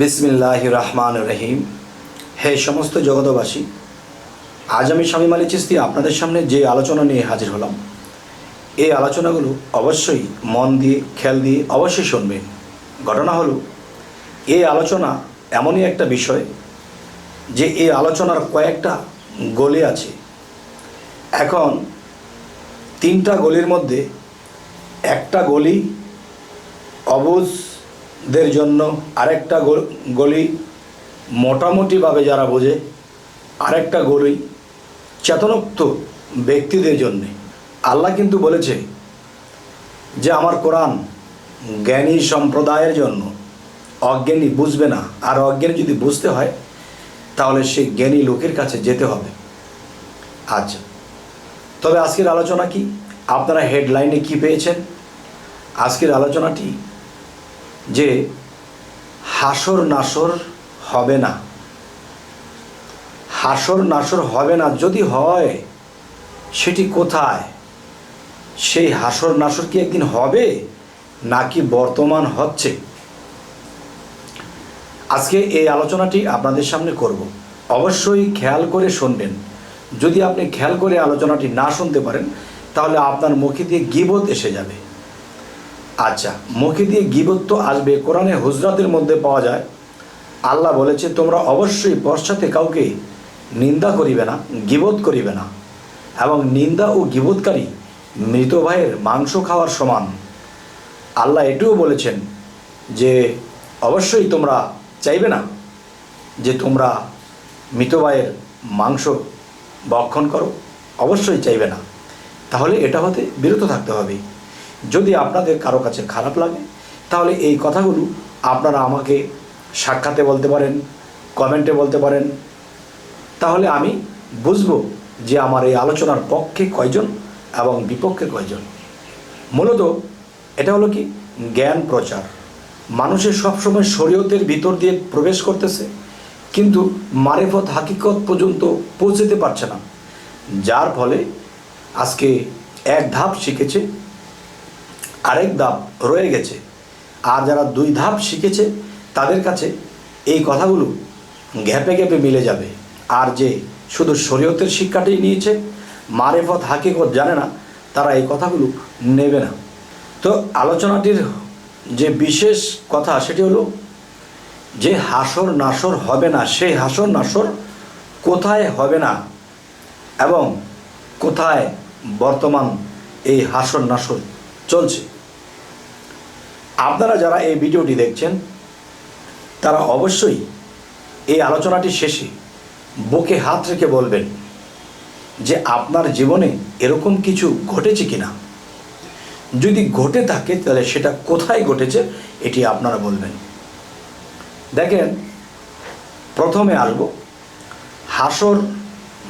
বিসমিল্লাহ রহমান রহিম হে সমস্ত জগতবাসী আজ আমি স্বামী মালি চিস্তি আপনাদের সামনে যে আলোচনা নিয়ে হাজির হলাম এই আলোচনাগুলো অবশ্যই মন দিয়ে, খেয়াল দিয়ে অবশ্যই শুনবেন। ঘটনা হলো এই আলোচনা এমনই একটা বিষয় যে এই আলোচনার কয়েকটা গলি আছে। এখন তিনটা গলির মধ্যে একটা গলি অবুজদের জন্য আরেকটা গল- গলি মোটামুটিভাবে যারা বোঝে, আরেকটা গলি চেতনোক্ত ব্যক্তিদের জন্যে। আল্লাহ কিন্তু বলেছে যে আমার কোরআন জ্ঞানী সম্প্রদায়ের জন্য, অজ্ঞানী বুঝবে না। আর অজ্ঞানী যদি বুঝতে হয়, তাহলে সেই জ্ঞানী লোকের কাছে যেতে হবে। আচ্ছা তবে আজকের আলোচনা কি? আপনারা হেডলাইনে কি পেয়েছেন? আজকের আলোচনাটি যে হাসর নাসর হবে না। হাসর নাসর হবে না, যদি হয়, সেটি কোথায়? সেই হাসর নাসর কি একদিন হবে, নাকি বর্তমান হচ্ছে? আজকে এই আলোচনাটি আপনাদের সামনে করব। অবশ্যই খেয়াল করে শুনবেন। যদি আপনি খেয়াল করে আলোচনাটি না শুনতে পারেন, তাহলে আপনার মুখে দিয়ে গিবত এসে যাবে। আচ্ছা মুখে দিয়ে গিবত তো আসবে, কোরআনে হুজরাতের মধ্যে পাওয়া যায়। আল্লাহ বলেছে, তোমরা অবশ্যই পশ্চাতে কাউকে নিন্দা করিবে না, গিবত করিবে না। এবং নিন্দা ও গিবতকারী মৃত ভাইয়ের মাংস খাওয়ার সমান। আল্লাহ এটিও বলেছেন যে, অবশ্যই তোমরা চাইবে না যে তোমরা মৃত ভাইয়ের মাংস ভক্ষণ করো। অবশ্যই চাইবে না। তাহলে এটা হতে বিরত থাকতে হবে। যদি আপনাদের কারও কাছে খারাপ লাগে, তাহলে এই কথাগুলো আপনারা আমাকে সাক্ষাতে বলতে পারেন, কমেন্টে বলতে পারেন। তাহলে আমি বুঝব যে আমার এই আলোচনার পক্ষে কয়জন এবং বিপক্ষে কয়জন। মূলত এটা হলো কি? জ্ঞান প্রচার। মানুষের সবসময় শরীয়তের ভিতর দিয়ে প্রবেশ করতেছে, কিন্তু মারেফত হাকিকত পর্যন্ত পৌঁছতে পারছে না। যার ফলে আজকে এক ধাপ শিখেছে আরেক ধাপ রয়ে গেছে। আর যারা দুই ধাপ শিখেছে, তাদের কাছে এই কথাগুলো গ্যাপে গ্যাপে মিলে যাবে। আর যে শুধু শরীয়তের শিক্ষাটাই নিয়েছে, মারেফত হাকিকত জানে না, তারা এই কথাগুলো নেবে না। তো আলোচনাটির যে বিশেষ কথা সেটি হলো, যে হাসর নাসর হবে না, সেই হাসর নাসর কোথায় হবে না? এবং কোথায় বর্তমান এই হাসর নাসর চলছে। আপনারা যারা এই ভিডিওটি দেখছেন, তারা অবশ্যই এই আলোচনাটি শেষে বুকে হাত রেখে বলবেন যে আপনার জীবনে এরকম কিছু ঘটেছে কিনা। যদি ঘটে থাকে, তাহলে সেটা কোথায় ঘটেছে, এটি আপনারা বলবেন। দেখেন, প্রথমে আসব। হাসর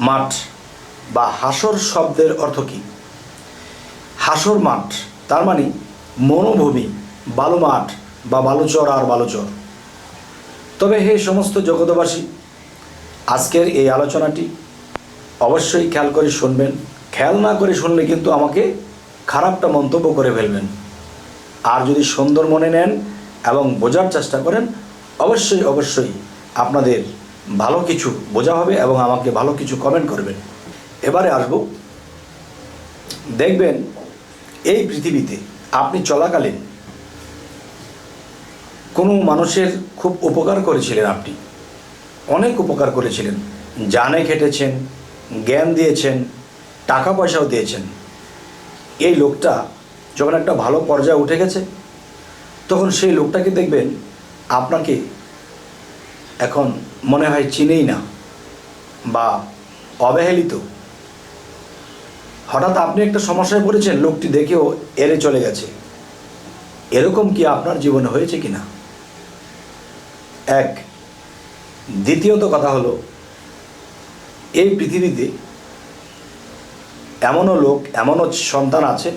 মাঠ বা হাসর শব্দের অর্থ কী? হাসর মাঠ তার মানে মনোভূমি বালু মাঠ বা বালুচর আর বালুচর। তবে হে সমস্ত জগতবাসী আজকের এই আলোচনাটি অবশ্যই খেয়াল করে শুনবেন। খেয়াল না করে শুনলে কিন্তু আমাকে খারাপটা মন্তব্য করে ফেলবেন। আর যদি সুন্দর মনে নেন এবং বোঝার চেষ্টা করেন, অবশ্যই অবশ্যই আপনাদের ভালো কিছু বোঝা হবে এবং আমাকে ভালো কিছু কমেন্ট করবেন। এবারে আসব। দেখবেন এই পৃথিবীতে আপনি চলাকালীন কোনো মানুষের খুব উপকার করেছিলেন আপনি। অনেক উপকার করেছিলেন। জানে খেটেছেন, জ্ঞান দিয়েছেন টাকা পয়সাও দিয়েছেন। এই লোকটা যখন একটা ভালো পর্যায়ে উঠে গেছে, তখন সেই লোকটাকে দেখবেন আপনাকে এখন মনে হয় চিনেই না বা অবহেলিত। হঠাৎ আপনি একটা সমস্যায় পড়েছেন, লোকটি দেখেও এড়ে চলে গেছে। এরকম কি আপনার জীবনে হয়েছে কি না এক, দ্বিতীয়ত কথা হলো, এই পৃথিবীতে এমনও লোক, এমনও সন্তান আছে,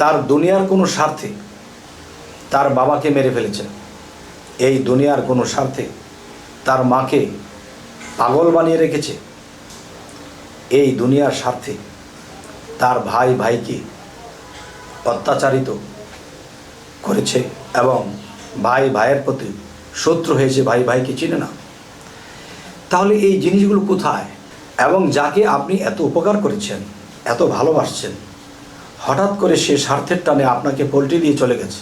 তার দুনিয়ার কোনো স্বার্থে তার বাবাকে মেরে ফেলেছে। এই দুনিয়ার কোনো স্বার্থে তার মাকে পাগল বানিয়ে রেখেছে। এই দুনিয়ার স্বার্থে তার ভাই ভাইকে অত্যাচারিত করেছে এবং ভাই ভাইয়ের প্রতি শত্রু হয়েছে, ভাই ভাইকে চিনে না। তাহলে এই জিনিসগুলো কোথায়? এবং যাকে আপনি এত উপকার করেছেন, এত ভালোবাসছেন, হঠাৎ করে সে স্বার্থের টানে আপনাকে পোল্ট্রি দিয়ে চলে গেছে।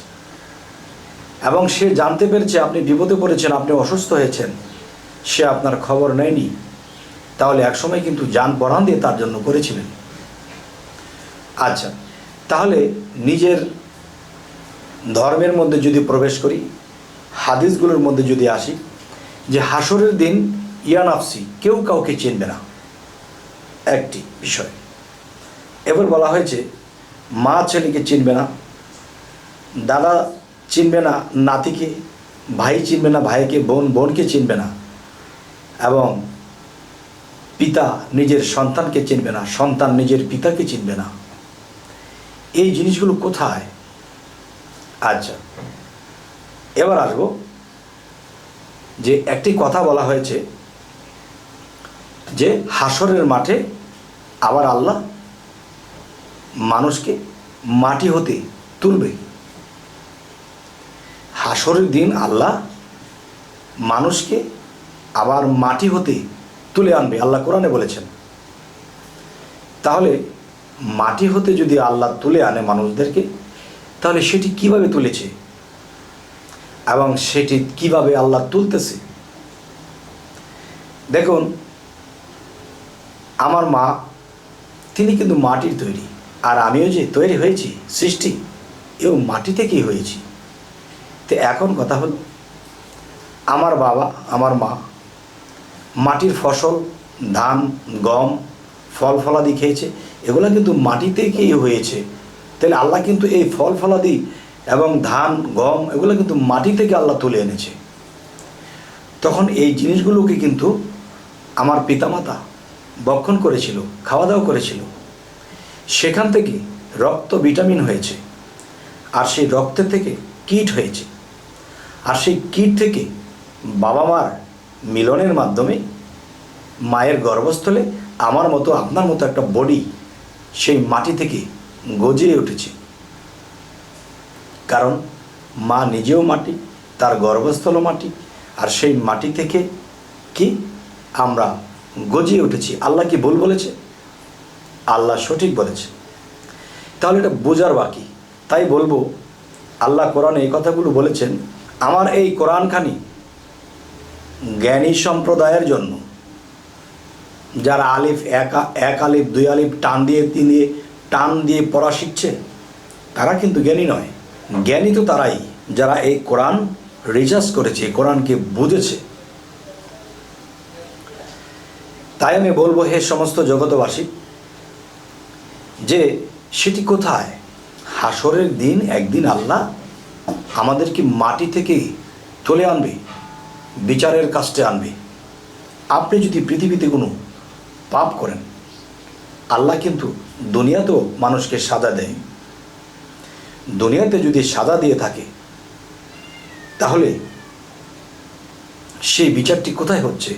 এবং সে জানতে পেরেছে আপনি বিপদে পড়েছেন, আপনি অসুস্থ হয়েছেন, সে আপনার খবর নেয়নি। তাহলে একসময় কিন্তু যান পরাণ দিয়ে তার জন্য করেছিলেন। আচ্ছা তাহলে নিজের ধর্মের মধ্যে যদি প্রবেশ করি, হাদিসগুলোর মধ্যে যদি আসি, যে হাসরের দিন ইয়ানাফসি কেউ কাউকে চিনবে না। একটি বিষয়। এবার বলা হয়েছে, মা ছেলেকে চিনবে না, দাদা চিনবে না, নাতিকে, ভাই চিনবে না, ভাইকে, বোন, বোনকে চিনবে না, এবং পিতা নিজের সন্তানকে চিনবে না, সন্তান নিজের পিতাকে চিনবে না। এই জিনিসগুলো কোথায়? আচ্ছা এবার আসব যে একটি কথা বলা হয়েছে যে হাসরের মাঠে আবার আল্লাহ মানুষকে মাটি হতে তুলবে। হাসরের দিন আল্লাহ মানুষকে আবার মাটি হতে তুলে আনবে, আল্লাহ কোরআনে বলেছেন। তাহলে মাটি হতে যদি আল্লাহ তুলে আনে মানুষদেরকে, তাহলে সেটি কীভাবে তুলেছে? এবং সেটি কীভাবে আল্লাহ তুলতেছে? দেখুন, আমার মা, তিনি কিন্তু মাটির তৈরি, আর আমিও যে তৈরি হয়েছি, সৃষ্টি, এও মাটি থেকেই হয়েছি। তো এখন কথা হল, আমার বাবা, আমার মা, মাটির ফসল, ধান, গম, ফল ফলাদি খেয়েছে এগুলো কিন্তু মাটি থেকেই হয়েছে। তাহলে আল্লাহ কিন্তু এই ফল ফলাদি এবং ধান, গম এগুলো কিন্তু মাটি থেকে আল্লাহ তুলে এনেছে। তখন এই জিনিসগুলোকে কিন্তু আমার পিতামাতা বক্ষণ করেছিল খাওয়া দাওয়া করেছিল। সেখান থেকে রক্ত, ভিটামিন হয়েছে। আর সেই রক্তের থেকে কীট হয়েছে। আর সেই কীট থেকে বাবা মার মিলনের মাধ্যমে মায়ের গর্ভস্থলে আমার মতো আপনার মতো একটা বডি সেই মাটি থেকে গজিয়ে উঠেছে। কারণ মা নিজেও মাটি, তার গর্ভস্থলও মাটি, আর সেই মাটি থেকে কি আমরা গজিয়ে উঠেছি। আল্লাহ কি ভুল বলেছে? আল্লাহ সঠিক বলেছে। তাহলে এটা বোঝার বাকি। তাই বলব, আল্লাহ কোরআনে এই কথাগুলো বলেছেন, আমার এই কোরআনখানি জ্ঞানী সম্প্রদায়ের জন্য যারা আলিফ এক এক আলিফ দুই আলিফ টান দিয়ে তিন দিয়ে টান দিয়ে পড়া শিখছে তারা কিন্তু জ্ঞানী নয়। জ্ঞানী তো তারাই যারা এই কোরআন রিসার্চ করেছে এই কোরআনকে বুঝেছে। তাই আমি বলব হে সমস্ত জগতবাসী যে সেটি কোথায়? হাসরের দিন একদিন আল্লাহ আমাদেরকে মাটি থেকে তুলে আনবে বিচারের কাজটে আনবে। আপনি যদি পৃথিবীতে কোনো পাপ করেন। আল্লাহ কিন্তু দুনিয়াতেও মানুষকে সাজা দেয় দুনিয়াতে যদি সাজা দিয়ে থাকে, তাহলে সেই বিচারটি কোথায় হচ্ছে?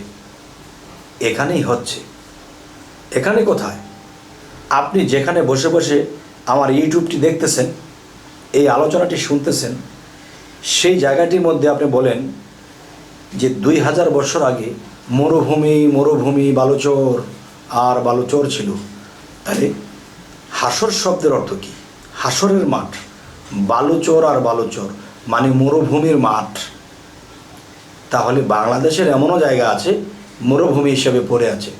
এখানেই হচ্ছে। এখানে কোথায়? আপনি যেখানে বসে বসে আমার ইউটিউবটি দেখতেছেন, এই আলোচনাটি শুনতেছেন, সেই জায়গাটির মধ্যে আপনি বলেন যে দুই হাজার বছর আগে মরুভূমি মরুভূমি, বালুচর আর বালুচর ছিল। তাহলে হাসর শব্দের অর্থ কী? হাসরের মাঠ। বালুচর আর বালুচর মানে মরুভূমির মাঠ। তাহলে বাংলাদেশের এমনও জায়গা আছে, মরুভূমি হিসেবে পড়ে আছে।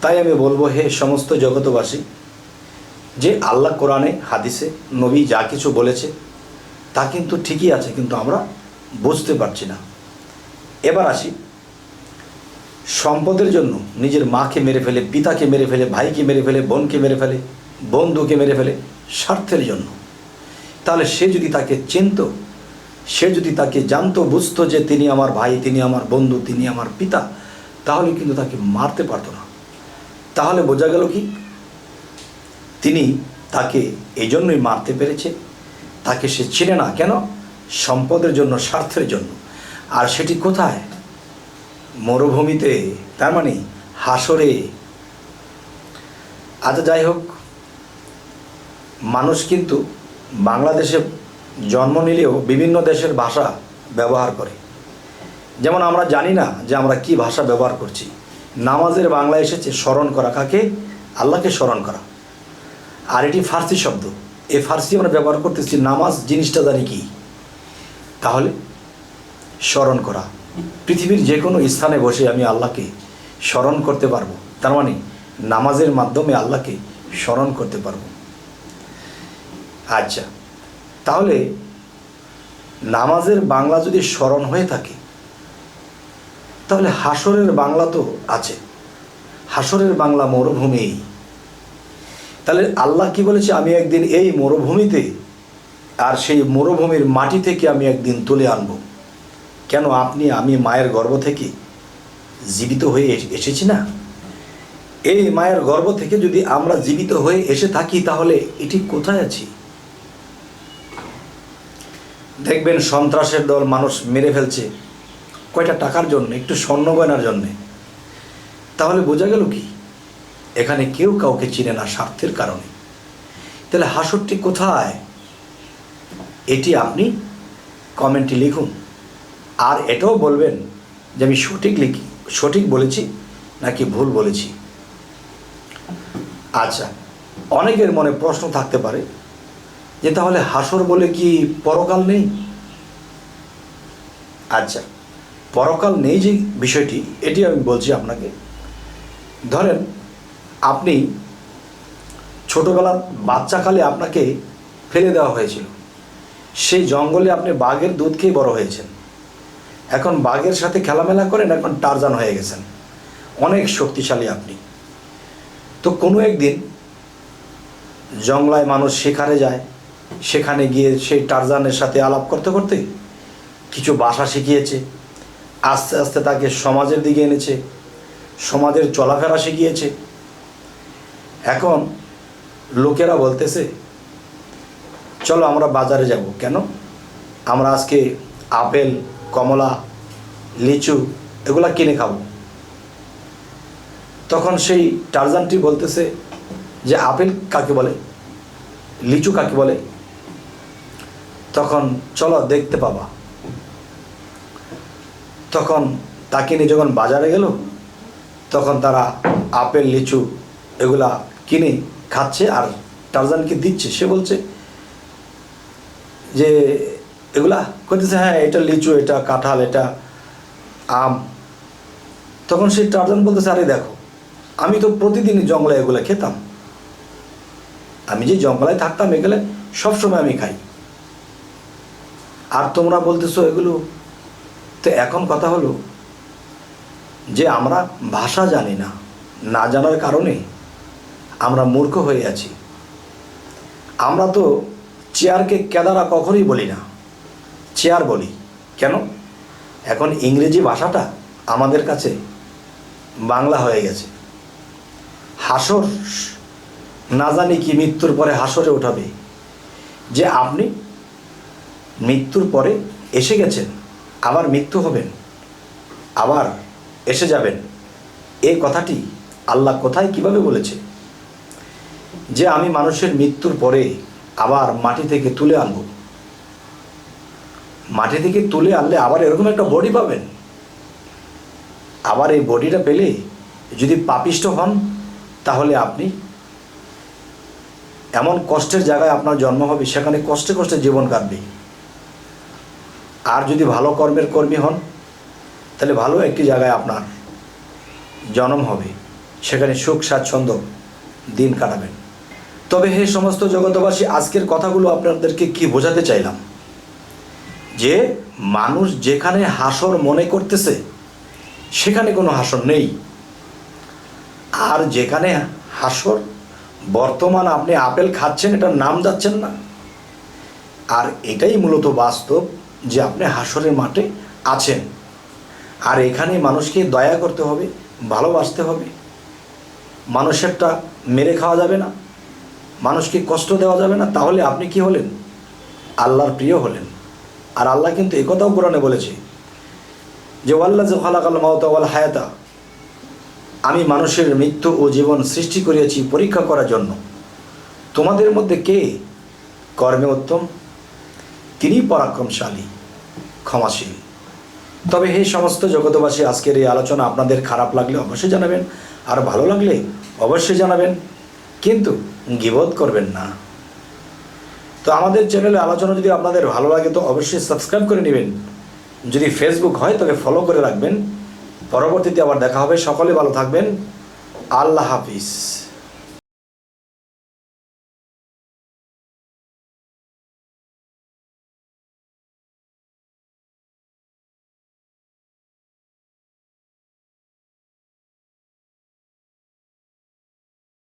তাই আমি বলব হে সমস্ত জগতবাসী যে আল্লাহ কোরআনে, হাদিসে নবী যা কিছু বলেছে, তা কিন্তু ঠিকই আছে, কিন্তু আমরা বুঝতে পারছি না। এবার আসি সম্পদের জন্য নিজের মাকে মেরে ফেলে, পিতাকে মেরে ফেলে, ভাইকে মেরে ফেলে, বোনকে মেরে ফেলে, বন্ধুকে মেরে ফেলে স্বার্থের জন্য। তাহলে সে যদি তাকে চিনত, সে যদি তাকে জানতো, বুঝতো যে তিনি আমার ভাই, তিনি আমার বন্ধু, তিনি আমার পিতা, তাহলে কিন্তু তাকে মারতে পারতো না। তাহলে বোঝা গেল কি? তিনি তাকে এই জন্যই মারতে পেরেছে, তাকে সে চিনে না। কেন? সম্পদের জন্য, স্বার্থের জন্য। আর সেটি কোথায়? মরুভূমিতে, তার মানে হাসরে। আচ্ছা যাই হোক, মানুষ কিন্তু বাংলাদেশে জন্ম নিলেও বিভিন্ন দেশের ভাষা ব্যবহার করে। যেমন আমরা জানি না যে আমরা কি ভাষা ব্যবহার করছি। নামাজের বাংলা এসেছে, স্মরণ করা। কাকে? আল্লাহকে স্মরণ করা। আর এটি ফার্সি শব্দ। এ ফার্সি আমরা ব্যবহার করতেছি, নামাজ জিনিসটা জানি কি? তাহলে স্মরণ করা। পৃথিবীর যে কোনো স্থানে বসে আমি আল্লাহকে স্মরণ করতে পারব। তার মানে নামাজের মাধ্যমে আল্লাহকে স্মরণ করতে পারব। আচ্ছা তাহলে নামাজের বাংলা যদি স্মরণ হয়ে থাকে, তাহলে হাসরের বাংলা তো আছে। হাসরের বাংলা মরুভূমি তাহলে আল্লাহ কি বলেছে? আমি একদিন এই মরুভূমিতে আর সেই মরুভূমির মাটি থেকে আমি একদিন তুলে আনব। কেন আপনি, আমি মায়ের গর্ভ থেকে জীবিত হয়ে এস- এসেছি না? এই মায়ের গর্ভ থেকে যদি আমরা জীবিত হয়ে এসে থাকি, তাহলে এটি কোথায় আছি? দেখবেন সন্ত্রাসের দল মানুষ মেরে ফেলছে কয়টা টাকার জন্য, একটু স্বর্ণ গয়নার জন্যে। তাহলে বোঝা গেল কি? এখানে কেউ কাউকে চিনে না স্বার্থের কারণে। তাহলে হাসরটি কোথায়? এটি আপনি কমেন্টে লিখুন। আর এটাও বলবেন যে আমি সঠিক লিখি, সঠিক বলেছি নাকি ভুল বলেছি? আচ্ছা অনেকের মনে প্রশ্ন থাকতে পারে যে তাহলে হাসর বলে কি পরকাল নেই? আচ্ছা পরকাল নেই যে বিষয়টি, এটি আমি বলছি আপনাকে। ধরেন, আপনি ছোটোবেলার বাচ্চাকালে আপনাকে ফেলে দেওয়া হয়েছিল। সেই জঙ্গলে আপনি বাঘের দুধ খেয়ে বড় হয়েছেন। এখন বাঘের সাথে খেলামেলা করেন, এখন টারজান হয়ে গেছেন। অনেক শক্তিশালী আপনি। তো কোনো একদিন জংলায় মানুষ শিকারে যায়, সেখানে গিয়ে সেই টারজানের সাথে আলাপ করতে করতে কিছু ভাষা শিখিয়েছে, আস্তে আস্তে তাকে সমাজের দিকে এনেছে, সমাজের চলাফেরা শিখিয়েছে। এখন লোকেরা বলতেছে, চলো আমরা বাজারে যাব। কেন? আমরা আজকে আপেল কমলা, লিচু, এগুলা কিনে খাব। তখন সেই টারজানটি বলতেছে যে, আপেল কাকে বলে? লিচু কাকে বলে? তখন, চলো দেখতে পাবা। তখন তাকে নিয়ে যখন বাজারে গেল, তখন তারা আপেল, লিচু এগুলা কিনে খাচ্ছে আর টারজানকে দিচ্ছে। সে বলছে যে এগুলা? করতেছে হ্যাঁ এটা লিচু, এটা কাঁঠাল, এটা আম। তখন সেই টার্জন বলতেছে, আরে দেখো, আমি তো প্রতিদিন জঙ্গলে এগুলো খেতাম। আমি যে জঙ্গলায় থাকতাম, এগুলো সবসময় আমি খাই। আর তোমরা বলতেছো এগুলো? তো এখন কথা হলো যে আমরা ভাষা জানি না না জানার কারণে আমরা মূর্খ হয়ে আছি। আমরা তো চেয়ারকে কেদারা কখনোই বলি না। চেয়ার বলি। কেন? এখন ইংরেজি ভাষাটা আমাদের কাছে বাংলা হয়ে গেছে। হাসর, না জানি কি মৃত্যুর পরে হাসরে উঠাবে। যে আপনি মৃত্যুর পরে এসে গেছেন, আবার মৃত্যু হবেন, আবার এসে যাবেন এই কথাটি আল্লাহ কোথায় কীভাবে বলেছে? যে আমি মানুষের মৃত্যুর পরে আবার মাটি থেকে তুলে আনব। মাটি থেকে তুলে আনলে আবার এরকম একটা বডি পাবেন। আবার এই বডিটা পেলে যদি পাপিষ্ট হন, তাহলে আপনি এমন কষ্টের জায়গায় আপনার জন্ম হবে, সেখানে কষ্টে কষ্টে জীবন কাটবে। আর যদি ভালো কর্মের কর্মী হন, তাহলে ভালো একটি জায়গায় আপনার জন্ম হবে। সেখানে সুখ, স্বাচ্ছন্দ্য দিন কাটাবেন। তবে হে সমস্ত জগতবাসী আজকের কথাগুলো আপনাদেরকে কি বোঝাতে চাইলাম? যে মানুষ যেখানে হাসর মনে করতেছে, সেখানে কোনো হাসর নেই। আর যেখানে হাসর, বর্তমান আপনি আপেল খাচ্ছেন, এটার নাম যাচ্ছেন না। আর এটাই মূলত বাস্তব যে আপনি হাসরের মাঠে আছেন। আর এখানে মানুষকে দয়া করতে হবে, ভালোবাসতে হবে। মানুষেরটা মেরে খাওয়া যাবে না। মানুষকে কষ্ট দেওয়া যাবে না। তাহলে আপনি কি হলেন? আল্লাহর প্রিয় হলেন। আর আল্লাহ কিন্তু একথাও কোরআনে বলেছে যে ওয়াল্লা যে ফালাকাল মাওতা ওয়াল হায়াতা আমি মানুষের মৃত্যু ও জীবন সৃষ্টি করিয়াছি পরীক্ষা করার জন্য। তোমাদের মধ্যে কে কর্মে উত্তম? তিনি পরাক্রমশালী, ক্ষমাশীল। তবে এই সমস্ত জগতবাসী আজকের এই আলোচনা আপনাদের খারাপ লাগলে অবশ্যই জানাবেন, আর ভালো লাগলে অবশ্যই জানাবেন, কিন্তু গিবোধ করবেন না। তো আমাদের চ্যানেলে আলোচনা যদি আপনাদের ভালো লাগে, তো অবশ্যই সাবস্ক্রাইব করে নেবেন। যদি ফেসবুক হয় তবে ফলো করে রাখবেন। পরবর্তীতে আবার দেখা হবে। সকলে ভালো থাকবেন। আল্লাহ হাফিজ।